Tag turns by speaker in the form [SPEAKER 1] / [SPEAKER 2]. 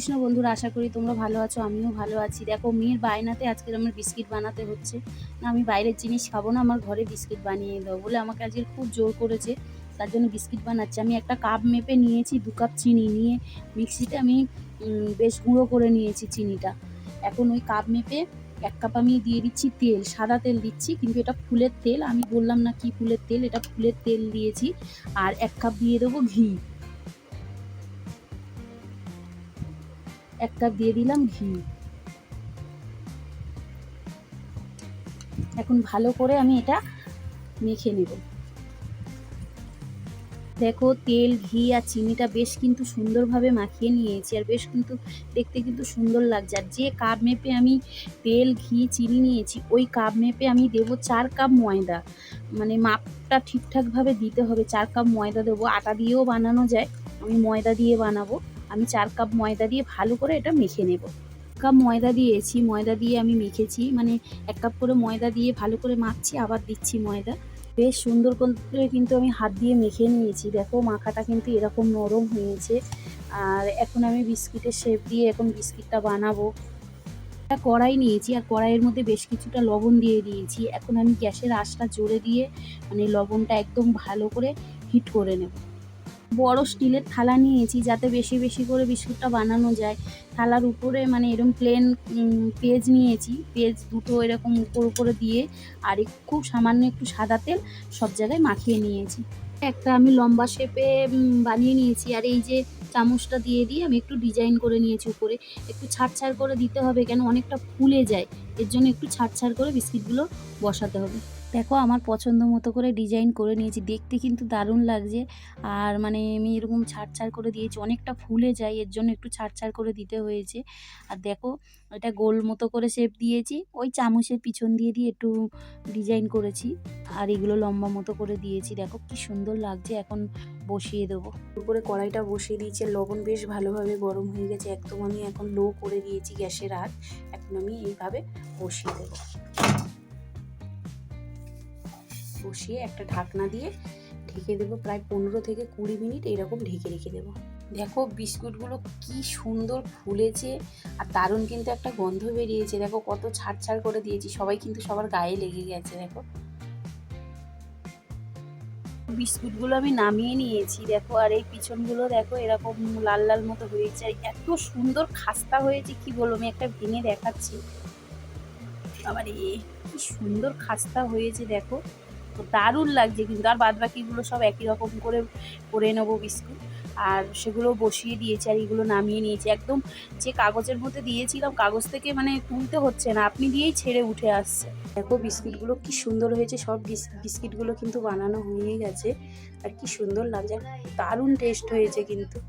[SPEAKER 1] কৃষ্ণ বন্ধুরা, আশা করি তোমরা ভালো আছো, আমিও ভালো আছি। দেখো, মেয়ের বায়নাতে আজকে আমার বিস্কিট বানাতে হচ্ছে। না, আমি বাইরের জিনিস খাব না, আমার ঘরে বিস্কিট বানিয়ে দেবো বলে আমাকে আজকে খুব জোর করেছে। তার জন্য বিস্কিট বানাচ্ছি। আমি একটা কাপ মেপে নিয়েছি, দু কাপ চিনি নিয়ে। মিক্সিতে আমি বেশ গুঁড়ো করে নিয়েছি চিনিটা। এখন ওই কাপ মেপে এক কাপ আমি দিয়ে দিচ্ছি তেল, সাদা তেল দিচ্ছি, কিন্তু এটা ফুলের তেল। আমি বললাম না কি ফুলের তেল, এটা ফুলের তেল দিয়েছি। আর এক কাপ দিয়ে দেবো ঘি। এক কাপ দিয়ে দিলাম ঘি। এখন ভালো করে আমি এটা মেখে নেব। দেখো তেল, ঘি আর চিনিটা বেশ কিন্তু সুন্দরভাবে মাখিয়ে নিয়েছি আর বেশ কিন্তু দেখতে কিন্তু সুন্দর লাগছে। আর যে কাপ মেপে আমি তেল, ঘি, চিনি নিয়েছি, ওই কাপ মেপে আমি দেবো চার কাপ ময়দা। মানে মাপটা ঠিকঠাকভাবে দিতে হবে, চার কাপ ময়দা দেবো। আটা দিয়েও বানানো যায়, আমি ময়দা দিয়ে বানাবো। আমি চার কাপ ময়দা দিয়ে ভালো করে এটা মেখে নেব। কাপ ময়দা দিয়েছি, ময়দা দিয়ে আমি মেখেছি মানে এক কাপ করে ময়দা দিয়ে ভালো করে মাখছি, আবার দিচ্ছি ময়দা। বেশ সুন্দর করে কিন্তু আমি হাত দিয়ে মেখে নিয়েছি। দেখো, মাখাটা কিন্তু এরকম নরম হয়েছে। আর এখন আমি বিস্কিটের শেপ দিয়ে এখন বিস্কিটটা বানাবো। একটা কড়াই নিয়েছি, আর কড়াইয়ের মধ্যে বেশ কিছুটা লবণ দিয়ে দিয়েছি। এখন আমি গ্যাসের আঁচটা জোরে দিয়ে মানে লবণটা একদম ভালো করে হিট করে নেব। বড় স্টিলের থালা নিয়েছি, যাতে বেশি বেশি করে বিস্কুটটা বানানো যায়। থালার উপরে মানে এরকম প্লেন পেজ নিয়েছি। পেজ দুটো এরকম উপর উপরে দিয়ে আর খুব সামান্য একটু সাদা তেল সব জায়গায় মাখিয়ে নিয়েছি। একটা আমি লম্বা শেপে বানিয়ে নিয়েছি আর এই যে চামচটা দিয়ে দিয়ে আমি একটু ডিজাইন করে নিয়েছি উপরে। একটু ছাড় ছাড় করে দিতে হবে কেন অনেকটা ফুলে যায়। এর জন্য একটু ছাড় ছাড় করে বিস্কিটগুলো বসাতে হবে। দেখো, আমার পছন্দ মতো করে ডিজাইন করে নিয়েছি। দেখতে কিন্তু দারুণ লাগছে। আর মানে আমি এরকম ছাড় ছাড় করে দিয়েছি। অনেকটা ফুলে যায়, এর জন্য একটু ছাড় ছাড় করে দিতে হয়েছে। আর দেখো, এটা গোল মতো করে শেপ দিয়েছি। ওই চামচের পিছন দিয়ে দিয়ে একটু ডিজাইন করেছি। আর এগুলো লম্বা মতো করে দিয়েছি। দেখো, কি সুন্দর লাগছে। এখন বসিয়ে দেবো। উপরে কড়াইটা বসিয়ে দিয়েছি। লবণ বেশ ভালোভাবে গরম হয়ে গেছে। একদম আমি এখন লো করে দিয়েছি গ্যাসের আগ এখন আমি এইভাবে বসিয়ে দেবো। বসিয়ে একটা ঢাকনা দিয়ে ঢেকে দেবো প্রায় পনেরো থেকে কুড়ি মিনিট এরকম ঢেকে রেখে দেবো। দেখো বিস্কুটগুলো কি সুন্দর ফুলেছে আর দারুণ কিন্তু একটা গন্ধ বেরিয়েছে। দেখো কত ছাড় ছাড় করে দিয়েছি, সবাই কিন্তু সবার গায়ে লেগে গেছে, দেখো। বিস্কুটগুলো আমি নামিয়ে নিয়েছি, দেখো, আর এই পিছনগুলো দেখো এরকম লাল লাল মতো হয়েছে। আর এত সুন্দর খাস্তা হয়েছে, কি বলব, আমি একটা ভেঙে দেখাচ্ছি। আবার এ কি সুন্দর খাস্তা হয়েছে, দেখো। দারুণ লাগছে কিন্তু। আর বাদ বাকিগুলো সব একই রকম করে করে নেব বিস্কুট। আর সেগুলো বসিয়ে দিয়েছি আর এগুলো নামিয়ে নিয়েছি। একদম যে কাগজের মধ্যে দিয়েছিলাম, কাগজ থেকে মানে তুলতে হচ্ছে না। আপনি দিয়েই ছেড়ে উঠে আসছে। দেখো বিস্কিটগুলো কি সুন্দর হয়েছে। সব বিস- বিস্কিটগুলো কিন্তু বানানো হয়ে গেছে। আর কি সুন্দর লাগছে। দারুণ টেস্ট হয়েছে কিন্তু।